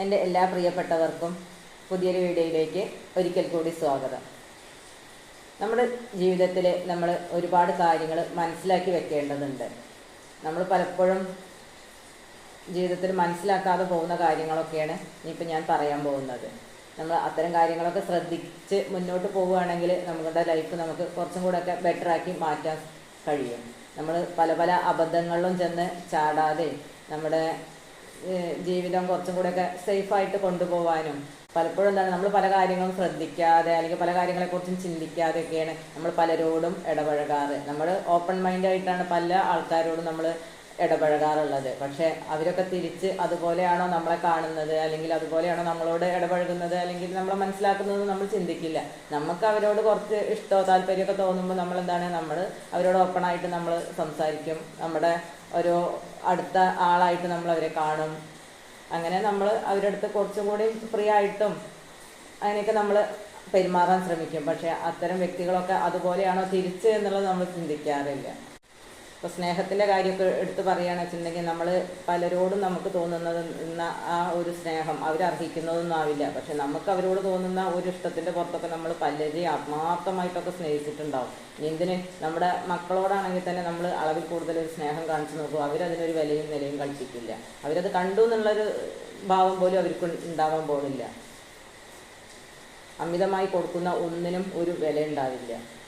എന്റെ എല്ലാ പ്രിയപ്പെട്ടവർക്കും പുതിയൊരു വീഡിയോയിലേക്ക് ഒരിക്കൽ കൂടി സ്വാഗതം. നമ്മുടെ ജീവിതത്തിൽ നമ്മൾ ഒരുപാട് കാര്യങ്ങൾ മനസ്സിലാക്കി വെക്കേണ്ടതുണ്ട്. നമ്മൾ പലപ്പോഴും ജീവിതത്തിൽ മനസ്സിലാക്കാതെ പോകുന്ന കാര്യങ്ങളൊക്കെയാണ് ഇനിയിപ്പോൾ ഞാൻ പറയാൻ പോകുന്നത്. നമ്മൾ അത്തരം കാര്യങ്ങളൊക്കെ ശ്രദ്ധിച്ച് മുന്നോട്ട് പോവുകയാണെങ്കിൽ നമ്മുടെ ലൈഫ് നമുക്ക് കുറച്ചും കൂടെ ഒക്കെ ബെറ്റർ ആക്കി മാറ്റാൻ കഴിയും. നമ്മൾ പല പല അബദ്ധങ്ങളിലും ചെന്ന് ചാടാതെ നമ്മുടെ ജീവിതം കുറച്ചും കൂടെ ഒക്കെ സേഫായിട്ട് കൊണ്ടുപോകാനും പലപ്പോഴും എന്താണ് നമ്മൾ പല കാര്യങ്ങളും ശ്രദ്ധിക്കാതെ അല്ലെങ്കിൽ പല കാര്യങ്ങളെക്കുറിച്ചും ചിന്തിക്കാതെയൊക്കെയാണ് നമ്മൾ പലരോടും ഇടപഴകാറ്. നമ്മൾ ഓപ്പൺ മൈൻഡ് മൈൻഡായിട്ടാണ് പല ആൾക്കാരോടും നമ്മൾ ഇടപഴകാറുള്ളത്. പക്ഷെ അവരൊക്കെ തിരിച്ച് അതുപോലെയാണോ നമ്മളെ കാണുന്നത് അല്ലെങ്കിൽ അതുപോലെയാണോ നമ്മളോട് ഇടപഴകുന്നത് അല്ലെങ്കിൽ നമ്മളെ മനസ്സിലാക്കുന്നത് നമ്മൾ ചിന്തിക്കില്ല. നമുക്ക് അവരോട് കുറച്ച് ഇഷ്ടമോ താല്പര്യമൊക്കെ തോന്നുമ്പോൾ നമ്മൾ എന്താണ് നമ്മൾ അവരോട് ഓപ്പൺ ആയിട്ട് നമ്മൾ സംസാരിക്കും. നമ്മുടെ ഒരു അടുത്ത ആളായിട്ട് നമ്മൾ അവരെ കാണും. അങ്ങനെ നമ്മൾ അവരുടെ അടുത്ത് കുറച്ചും കൂടി ഫ്രീ ആയിട്ടും അങ്ങനെയൊക്കെ നമ്മൾ പെരുമാറാൻ ശ്രമിക്കും. പക്ഷേ അത്തരം വ്യക്തികളൊക്കെ അതുപോലെയാണോ തിരിച്ച് എന്നുള്ളത് നമ്മൾ ചിന്തിക്കാറില്ല. ഇപ്പോൾ സ്നേഹത്തിന്റെ കാര്യമൊക്കെ എടുത്ത് പറയുകയാണെന്ന് വെച്ചിട്ടുണ്ടെങ്കിൽ നമ്മൾ പലരോടും നമുക്ക് തോന്നുന്നത് എന്ന ആ ഒരു സ്നേഹം അവരർഹിക്കുന്നതൊന്നും ആവില്ല. പക്ഷെ നമുക്ക് അവരോട് തോന്നുന്ന ഒരു ഇഷ്ടത്തിന്റെ പുറത്തൊക്കെ നമ്മൾ പലരെയും ആത്മാർത്ഥമായിട്ടൊക്കെ സ്നേഹിച്ചിട്ടുണ്ടാവും. എന്തിന്? നമ്മുടെ മക്കളോടാണെങ്കിൽ തന്നെ നമ്മൾ അളവിൽ കൂടുതൽ ഒരു സ്നേഹം കാണിച്ചു നോക്കും. അവരതിനൊരു വിലയും നിലയും കൽപ്പിക്കില്ല. അവരത് കണ്ടു എന്നുള്ളൊരു ഭാവം പോലും അവർക്ക് ഉണ്ടാവാൻ പോകുന്നില്ല അമിതമായി കൊടുക്കുന്ന ഒന്നിനും ഒരു വില ഉണ്ടാവില്ല.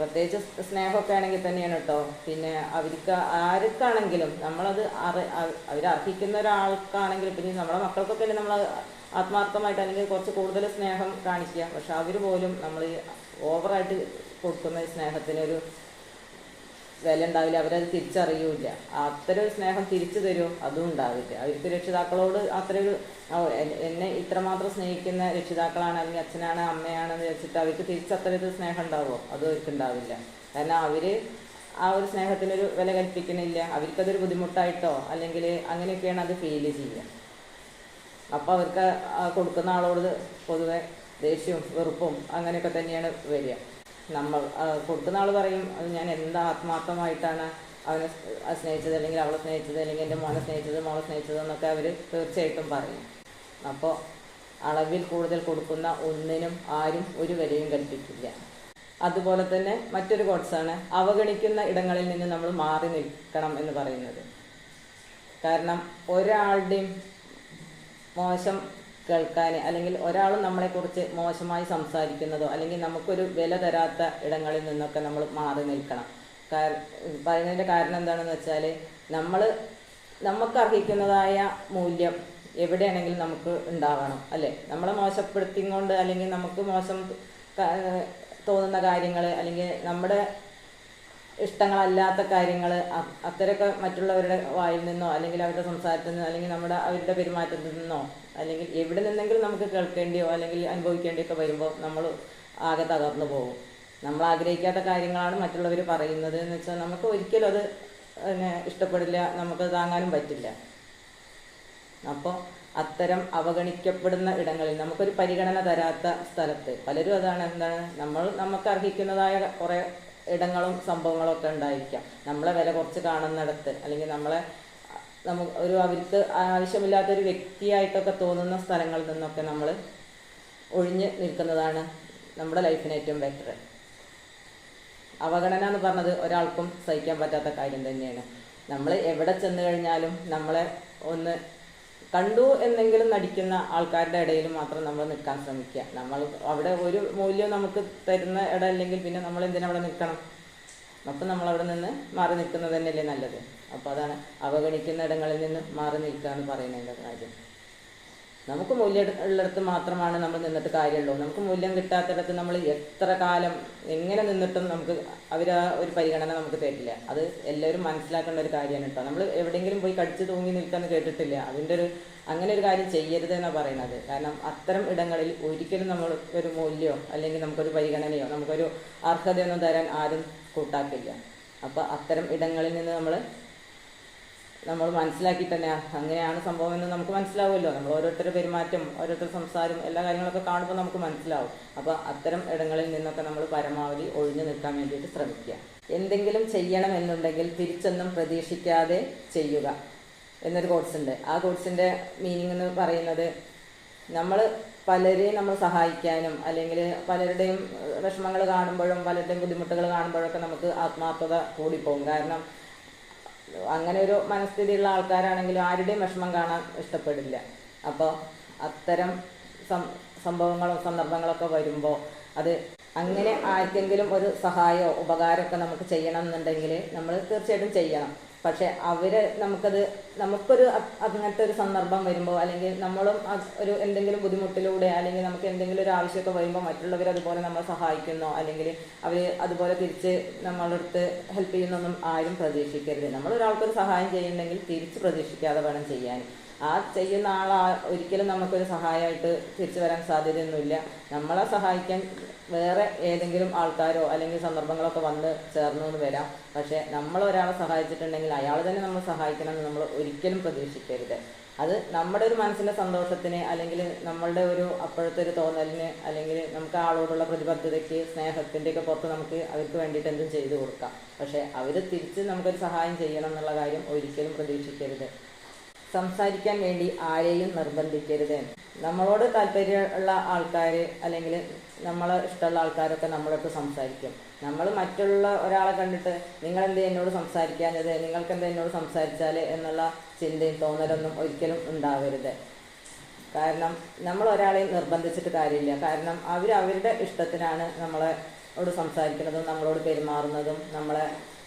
പ്രത്യേകിച്ച് സ്നേഹമൊക്കെ ആണെങ്കിൽ തന്നെയാണ് കേട്ടോ. പിന്നെ അവർക്ക് ആർക്കാണെങ്കിലും നമ്മളത് അറി അവർ അർഹിക്കുന്ന ഒരാൾക്കാണെങ്കിലും പിന്നെ നമ്മുടെ മക്കൾക്കൊക്കെ അല്ലേ നമ്മൾ ആത്മാർത്ഥമായിട്ട് അല്ലെങ്കിൽ കുറച്ച് കൂടുതൽ സ്നേഹം കാണിക്കുക. പക്ഷെ അവർ പോലും നമ്മൾ ഓവറായിട്ട് കൊടുക്കുന്ന സ്നേഹത്തിനൊരു വില ഉണ്ടാവില്ല അവരത് തിരിച്ചറിയൂല അത്തരം ഒരു സ്നേഹം തിരിച്ചു തരുമോ അതും ഉണ്ടാവില്ല. അവർക്ക് രക്ഷിതാക്കളോട് അത്ര ഒരു എന്നെ ഇത്രമാത്രം സ്നേഹിക്കുന്ന രക്ഷിതാക്കളാണ് അല്ലെങ്കിൽ അച്ഛനാണ് അമ്മയാണെന്ന് വെച്ചിട്ട് അവർക്ക് തിരിച്ച് അത്ര ഒരു സ്നേഹം ഉണ്ടാവുമോ അതും അവർക്ക് ഉണ്ടാവില്ല കാരണം അവർ ആ ഒരു സ്നേഹത്തിനൊരു വില കൽപ്പിക്കുന്നില്ല. അവർക്കതൊരു ബുദ്ധിമുട്ടായിട്ടോ അല്ലെങ്കിൽ അങ്ങനെയൊക്കെയാണ് അത് ഫീൽ ചെയ്യുക. അപ്പോൾ അവർക്ക് കൊടുക്കുന്ന ആളോട് പൊതുവെ ദേഷ്യവും വെറുപ്പും അങ്ങനെയൊക്കെ തന്നെയാണ് വരിക. നമ്മൾ കൊടുക്കുന്ന ആൾ പറയും ഞാൻ എന്താ ആത്മാർത്ഥമായിട്ടാണ് അവനെ സ്നേഹിച്ചത്? അല്ലെങ്കിൽ അവളെ സ്നേഹിച്ചത്? അല്ലെങ്കിൽ എന്റെ മോനെ സ്നേഹിച്ചത്? മോളെ സ്നേഹിച്ചത്? എന്നൊക്കെ അവർ തീർച്ചയായിട്ടും പറയും. അപ്പോൾ അളവിൽ കൂടുതൽ കൊടുക്കുന്ന ഒന്നിനും ആരും ഒരു വിലയും കൽപ്പിക്കില്ല. അതുപോലെ തന്നെ മറ്റൊരു കോട്സാണ് അവഗണിക്കുന്ന ഇടങ്ങളിൽ നിന്ന് നമ്മൾ മാറി നിൽക്കണം എന്ന് പറയുന്നത്. കാരണം ഒരാളുടെയും മോശം കേൾക്കാൻ അല്ലെങ്കിൽ ഒരാളും നമ്മളെക്കുറിച്ച് മോശമായി സംസാരിക്കുന്നതോ അല്ലെങ്കിൽ നമുക്കൊരു വില തരാത്ത ഇടങ്ങളിൽ നിന്നൊക്കെ നമ്മൾ മാറി നിൽക്കണം. പറയുന്നതിന്റെ കാരണം എന്താണെന്ന് വെച്ചാൽ നമ്മൾ നമുക്ക് അർഹിക്കുന്നതായ മൂല്യം എവിടെയാണെങ്കിലും നമുക്ക് ഉണ്ടാവണം അല്ലേ? നമ്മളെ മോശപ്പെടുത്തി കൊണ്ട് അല്ലെങ്കിൽ നമുക്ക് മോശം തോന്നുന്ന കാര്യങ്ങൾ അല്ലെങ്കിൽ നമ്മുടെ ഇഷ്ടങ്ങളല്ലാത്ത കാര്യങ്ങൾ അത്തരമൊക്കെ മറ്റുള്ളവരുടെ വായിൽ നിന്നോ അല്ലെങ്കിൽ അവരുടെ സംസാരത്തിൽ നിന്നോ അല്ലെങ്കിൽ നമ്മുടെ അവരുടെ പെരുമാറ്റത്തിൽ നിന്നോ അല്ലെങ്കിൽ എവിടെ നിന്നെങ്കിലും നമുക്ക് കേൾക്കേണ്ടിയോ അല്ലെങ്കിൽ അനുഭവിക്കേണ്ടിയോ ഒക്കെ വരുമ്പോൾ നമ്മൾ ആകെ തകർന്നു പോകും. നമ്മൾ ആഗ്രഹിക്കാത്ത കാര്യങ്ങളാണ് മറ്റുള്ളവർ പറയുന്നത് എന്ന് വെച്ചാൽ നമുക്ക് ഒരിക്കലും അത് പിന്നെ ഇഷ്ടപ്പെടില്ല നമുക്ക് താങ്ങാനും പറ്റില്ല. അപ്പോൾ അത്തരം അവഗണിക്കപ്പെടുന്ന ഇടങ്ങളിൽ നമുക്കൊരു പരിഗണന തരാത്ത സ്ഥലത്ത് പലരും അതാണ് എന്താണ് നമ്മൾ നമുക്ക് അർഹിക്കുന്നതായ കുറേ ഇടങ്ങളും സംഭവങ്ങളും ഒക്കെ ഉണ്ടായിരിക്കാം. നമ്മളെ വില കുറച്ച് കാണുന്നിടത്ത് അല്ലെങ്കിൽ നമ്മളെ നമുക്ക് ഒരു അവർക്ക് ആവശ്യമില്ലാത്ത ഒരു വ്യക്തിയായിട്ടൊക്കെ തോന്നുന്ന സ്ഥലങ്ങളിൽ നിന്നൊക്കെ നമ്മൾ ഒഴിഞ്ഞ് നിൽക്കുന്നതാണ് നമ്മുടെ ലൈഫിന് ഏറ്റവും ബെറ്റർ അവഗണന എന്ന് പറഞ്ഞത് ഒരാൾക്കും സഹിക്കാൻ പറ്റാത്ത കാര്യം തന്നെയാണ്. നമ്മൾ എവിടെ ചെന്ന് കഴിഞ്ഞാലും നമ്മളെ ഒന്ന് കണ്ടു എന്നെങ്കിലും നടിക്കുന്ന ആൾക്കാരുടെ ഇടയിൽ മാത്രം നമ്മൾ നിൽക്കാൻ ശ്രമിക്കുക. നമ്മൾ അവിടെ ഒരു മൂല്യം നമുക്ക് തരുന്ന ഇടം അല്ലെങ്കിൽ പിന്നെ നമ്മൾ എന്തിനാ അവിടെ നിൽക്കണം? അപ്പം നമ്മൾ അവിടെ നിന്ന് മാറി നിൽക്കുന്നത് തന്നെയല്ലേ നല്ലത്. അപ്പോൾ അതാണ് അവഗണിക്കുന്ന ഇടങ്ങളിൽ നിന്ന് മാറി നിൽക്കുക എന്ന് പറയുന്നതിന്റെ കാര്യം. നമുക്ക് മൂല്യം ഉള്ളിടത്ത് മാത്രമാണ് നമ്മൾ നിന്നിട്ട് കാര്യമുള്ളൂ. നമുക്ക് മൂല്യം കിട്ടാത്തിടത്ത് നമ്മൾ എത്ര കാലം എങ്ങനെ നിന്നിട്ടും നമുക്ക് അവർ ആ ഒരു പരിഗണന നമുക്ക് തരില്ല. അത് എല്ലാവരും മനസ്സിലാക്കേണ്ട ഒരു കാര്യമാണ് കേട്ടോ. നമ്മൾ എവിടെയെങ്കിലും പോയി കടിച്ചു തൂങ്ങി നിൽക്കാന്ന് കേട്ടിട്ടില്ല. അതിന്റെ ഒരു അങ്ങനെ ഒരു കാര്യം ചെയ്യരുത് എന്നാണ് പറയുന്നത് കാരണം അത്തരം ഇടങ്ങളിൽ ഒരിക്കലും നമ്മൾ ഒരു മൂല്യമോ അല്ലെങ്കിൽ നമുക്കൊരു പരിഗണനയോ നമുക്കൊരു അർഹതയൊന്നും തരാൻ ആരും കൂട്ടാക്കില്ല. അപ്പോൾ അത്തരം ഇടങ്ങളിൽ നിന്ന് നമ്മൾ നമ്മൾ മനസ്സിലാക്കി തന്നെ അങ്ങനെയാണ് സംഭവം എന്ന് നമുക്ക് മനസ്സിലാവുമല്ലോ. നമ്മൾ ഓരോരുത്തരുടെ പെരുമാറ്റം ഓരോരുത്തരുടെ സംസാരം എല്ലാ കാര്യങ്ങളൊക്കെ കാണുമ്പോൾ നമുക്ക് മനസ്സിലാവും. അപ്പോൾ അത്തരം ഇടങ്ങളിൽ നിന്നൊക്കെ നമ്മൾ പരമാവധി ഒഴിഞ്ഞു നിൽക്കാൻ വേണ്ടിയിട്ട് ശ്രമിക്കുക. എന്തെങ്കിലും ചെയ്യണം എന്നുണ്ടെങ്കിൽ തിരിച്ചൊന്നും പ്രതീക്ഷിക്കാതെ ചെയ്യുക എന്നൊരു കോഴ്സ് ഉണ്ട്. ആ കോഴ്സിന്റെ മീനിങ് എന്ന് പറയുന്നത് നമ്മൾ പലരെയും നമ്മൾ സഹായിക്കാനും അല്ലെങ്കിൽ പലരുടെയും വിഷമങ്ങൾ കാണുമ്പോഴും പലരുടെയും ബുദ്ധിമുട്ടുകൾ കാണുമ്പോഴൊക്കെ നമുക്ക് ആത്മാർത്ഥത കൂടിപ്പോകും. കാരണം അങ്ങനെ ഒരു മനസ്ഥിതിയുള്ള ആൾക്കാരാണെങ്കിലും ആരുടെയും വിഷമം കാണാൻ ഇഷ്ടപ്പെടില്ല. അപ്പോൾ അത്തരം സംഭവങ്ങളും സന്ദർഭങ്ങളൊക്കെ വരുമ്പോൾ അത് അങ്ങനെ ആർക്കെങ്കിലും ഒരു സഹായമോ ഉപകാരമൊക്കെ നമുക്ക് ചെയ്യണം എന്നുണ്ടെങ്കിൽ നമ്മൾ തീർച്ചയായിട്ടും ചെയ്യണം. പക്ഷെ അവർ നമുക്കത് നമുക്കൊരു അങ്ങനത്തെ ഒരു സന്ദർഭം വരുമ്പോൾ അല്ലെങ്കിൽ നമ്മളും ഒരു എന്തെങ്കിലും ബുദ്ധിമുട്ടിലൂടെ അല്ലെങ്കിൽ നമുക്ക് എന്തെങ്കിലും ഒരു ആവശ്യമൊക്കെ വരുമ്പോൾ മറ്റുള്ളവർ അതുപോലെ നമ്മളെ സഹായിക്കുന്നോ അല്ലെങ്കിൽ അവർ അതുപോലെ തിരിച്ച് നമ്മളടുത്ത് ഹെൽപ്പ് ചെയ്യുന്നൊന്നും ആരും പ്രതീക്ഷിക്കരുത്. നമ്മൾ ഒരാൾക്കൊരു സഹായം ചെയ്യുന്നുണ്ടെങ്കിൽ തിരിച്ച് പ്രതീക്ഷിക്കാതെ വേണം ചെയ്യാൻ. ആ ചെയ്യുന്ന ആൾ ഒരിക്കലും നമുക്കൊരു സഹായമായിട്ട് തിരിച്ചു വരാൻ സാധ്യതയൊന്നുമില്ല. നമ്മളെ സഹായിക്കാൻ വേറെ ഏതെങ്കിലും ആൾക്കാരോ അല്ലെങ്കിൽ സന്ദർഭങ്ങളൊക്കെ വന്ന് ചേർന്നു എന്ന് വരാം. പക്ഷേ നമ്മൾ ഒരാളെ സഹായിച്ചിട്ടുണ്ടെങ്കിൽ അയാൾ തന്നെ നമ്മൾ സഹായിക്കണം എന്ന് നമ്മൾ ഒരിക്കലും പ്രതീക്ഷിക്കരുത്. അത് നമ്മുടെ ഒരു മനസ്സിന്റെ സന്തോഷത്തിന് അല്ലെങ്കിൽ നമ്മളുടെ ഒരു അപ്പോഴത്തെ ഒരു തോന്നലിന് അല്ലെങ്കിൽ നമുക്ക് ആളോടുള്ള പ്രതിബദ്ധതയ്ക്ക് സ്നേഹത്തിന്റെയൊക്കെ പുറത്ത് നമുക്ക് അവർക്ക് വേണ്ടിയിട്ട് എന്തും ചെയ്തു കൊടുക്കാം. പക്ഷേ അവർ തിരിച്ച് നമുക്കൊരു സഹായം ചെയ്യണം എന്നുള്ള കാര്യം ഒരിക്കലും പ്രതീക്ഷിക്കരുത്. സംസാരിക്കാൻ വേണ്ടി ആരെയും നിർബന്ധിക്കരുത്. നമ്മളോട് താല്പര്യമുള്ള ആൾക്കാർ അല്ലെങ്കിൽ നമ്മൾ ഇഷ്ടമുള്ള ആൾക്കാരൊക്കെ നമ്മളോട് സംസാരിക്കും. നമ്മൾ മറ്റുള്ള ഒരാളെ കണ്ടിട്ട് നിങ്ങൾ എന്ത് എന്നോട് സംസാരിക്കാഞ്ഞത്? നിങ്ങൾക്ക് എന്താ എന്നോട് സംസാരിച്ചാൽ എന്നുള്ള ചിന്തയും തോന്നലൊന്നും ഒരിക്കലും ഉണ്ടാവരുത്. കാരണം നമ്മൾ ഒരാളെയും നിർബന്ധിച്ചിട്ട് കാര്യമില്ല. കാരണം അവർ അവരുടെ ഇഷ്ടത്തിനാണ് നമ്മളോട് സംസാരിക്കുന്നതും നമ്മളോട് പെരുമാറുന്നതും നമ്മളെ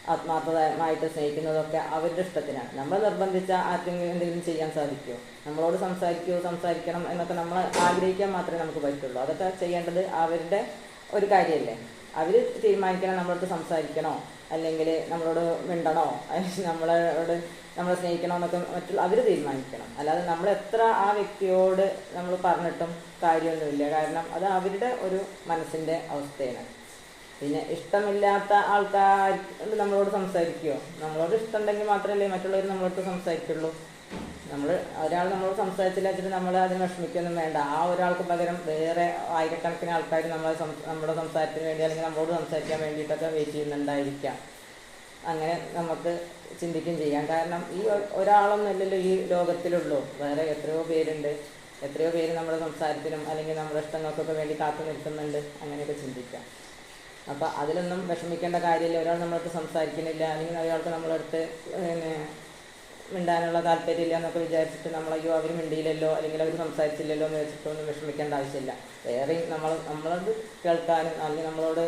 ആത്മാർത്ഥമായിട്ട് സ്നേഹിക്കുന്നതൊക്കെ അവരുടെ ഇഷ്ടത്തിനാണ്. നമ്മൾ നിർബന്ധിച്ച ആർക്കെങ്കിലും എന്തെങ്കിലും ചെയ്യാൻ സാധിക്കുമോ നമ്മളോട് സംസാരിക്കുമോ സംസാരിക്കണം എന്നൊക്കെ നമ്മൾ ആഗ്രഹിക്കാൻ മാത്രമേ നമുക്ക് പറ്റുള്ളൂ. അതൊക്കെ ചെയ്യേണ്ടത് അവരുടെ ഒരു കാര്യമല്ലേ? അവർ തീരുമാനിക്കണം നമ്മളോട് സംസാരിക്കണോ? അല്ലെങ്കിൽ നമ്മളോട് മിണ്ടണോ? നമ്മളോട് നമ്മളെ സ്നേഹിക്കണോ എന്നൊക്കെ മറ്റുള്ള അവർ തീരുമാനിക്കണം. അല്ലാതെ നമ്മൾ എത്ര ആ വ്യക്തിയോട് നമ്മൾ പറഞ്ഞിട്ടും കാര്യമൊന്നുമില്ല. കാരണം അത് അവരുടെ ഒരു മനസ്സിന്റെ അവസ്ഥയാണ്. പിന്നെ ഇഷ്ടമില്ലാത്ത ആൾക്കാർ നമ്മളോട് സംസാരിക്കുമോ നമ്മളോട് ഇഷ്ടമുണ്ടെങ്കിൽ മാത്രമല്ലേ മറ്റുള്ളവർ നമ്മളോട് സംസാരിക്കുള്ളൂ. നമ്മൾ ഒരാൾ നമ്മളോട് സംസാരിച്ചില്ല വെച്ചിട്ട് നമ്മൾ അതിന് വിഷമിക്കൊന്നും വേണ്ട. ആ ഒരാൾക്ക് പകരം വേറെ ആയിരക്കണക്കിന് ആൾക്കാർ നമ്മളെ നമ്മുടെ സംസാരത്തിന് വേണ്ടി അല്ലെങ്കിൽ നമ്മളോട് സംസാരിക്കാൻ വേണ്ടിയിട്ടൊക്കെ വെയിറ്റ് ചെയ്യുന്നുണ്ടായിരിക്കാം. അങ്ങനെ നമുക്ക് ചിന്തിക്കും ചെയ്യാം. കാരണം ഈ ഒരാളൊന്നുമല്ലല്ലോ ഈ ലോകത്തിലുള്ളൂ. വേറെ എത്രയോ പേരുണ്ട്. എത്രയോ പേര് നമ്മുടെ സംസാരത്തിനും അല്ലെങ്കിൽ നമ്മുടെ ഇഷ്ടങ്ങൾക്കൊക്കെ വേണ്ടി കാത്തു നിൽക്കുന്നുണ്ട്. അങ്ങനെയൊക്കെ ചിന്തിക്കാം. അപ്പോൾ അതിലൊന്നും വിഷമിക്കേണ്ട കാര്യമില്ല. ഒരാൾ നമ്മളടുത്ത് സംസാരിക്കുന്നില്ല. അല്ലെങ്കിൽ ഒരാൾക്ക് നമ്മളടുത്ത് പിന്നെ മിണ്ടാനുള്ള താല്പര്യമില്ല എന്നൊക്കെ വിചാരിച്ചിട്ട് നമ്മൾ അയ്യോ അവർ മിണ്ടിയില്ലല്ലോ. അല്ലെങ്കിൽ അവർ സംസാരിച്ചില്ലല്ലോ എന്ന് വെച്ചിട്ടൊന്നും വിഷമിക്കേണ്ട ആവശ്യമില്ല. വേറെ നമ്മൾ നമ്മളത് കേൾക്കാനും അല്ലെങ്കിൽ നമ്മളോട്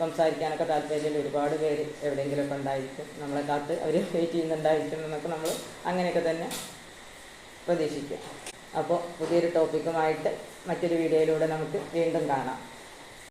സംസാരിക്കാനൊക്കെ താല്പര്യമില്ല ഒരുപാട് പേര് എവിടെയെങ്കിലുമൊക്കെ ഉണ്ടായിരിക്കും. നമ്മളെ കാത്ത് അവർ വെയിറ്റ് ചെയ്യുന്നുണ്ടായിരിക്കും എന്നൊക്കെ നമ്മൾ അങ്ങനെയൊക്കെ തന്നെ പ്രതീക്ഷിക്കുക അപ്പോൾ പുതിയൊരു ടോപ്പിക്കുമായിട്ട് മറ്റൊരു വീഡിയോയിലൂടെ നമുക്ക് വീണ്ടും കാണാം.